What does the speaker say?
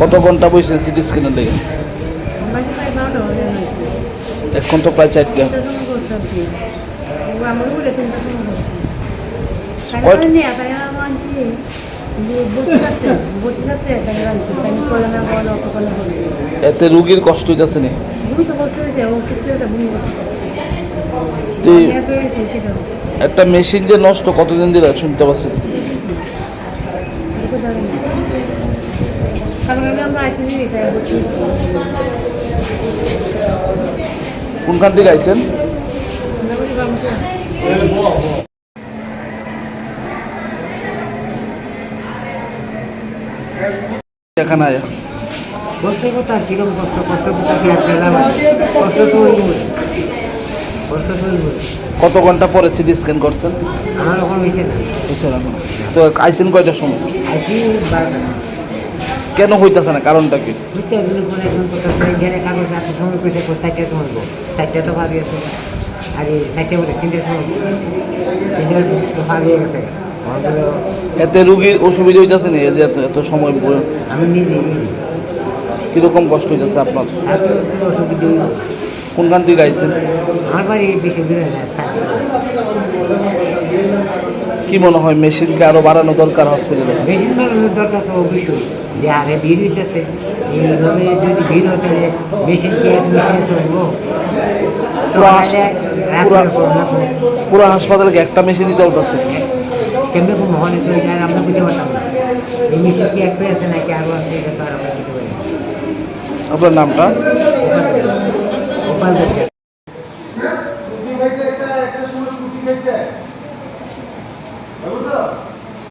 কত ঘণ্টা বসেছেন সিটি স্ক্যানের লেগে? আমরা কি প্রায় বারোটা বাজে নাকি এখন তো প্রায় চারটা। এতে রুগীর কষ্ট হইতেছে না। একটা মেশিন যে নষ্ট কতদিন ধরে শুনতে পাচ্ছেন এরকম জানি না এখানে আয়া কীরকম কষ্ট? কষ্ট কথা কি আর পেলাম কষ্ট তো হইবই কষ্ট তো হইবই কত ঘণ্টা পরে সিটি স্ক্যান করছেন? আমার ওখানে হয়েছে না। তো আইছেন কয়টার সময়? আইসি কেন হইতেছে না? কারণটা কি? আর এই চারটে বলে তিনটে সময়। তিনটে তো পাবি গেছে এতে রুগীর অসুবিধা হইতেছে না যে এত এত সময় আমি নিজে কীরকম কষ্ট হইতেছে আপনার। কোনখান থেকে আইছেন? আমার বাড়ি বেশি দূরে না সাত কি মনে হয় মেশিনকে আরও বাড়ানো দরকার হসপিটালে বেশির বাড়ানোর দরকার তো অবশ্যই। যে হারে ভিড় হইতেছে এইভাবে যদি ভিড় হতে মেশিন কি এক মেশিনে চলবো। পুরো হাসপাতালে একটা মেশিনই চলতেছে? kenapa mohon itu aja ramai kita batang ini sekti ekspres na kya ro ase kata ramai kita batang আপনার নামটা গোপাল দত্ত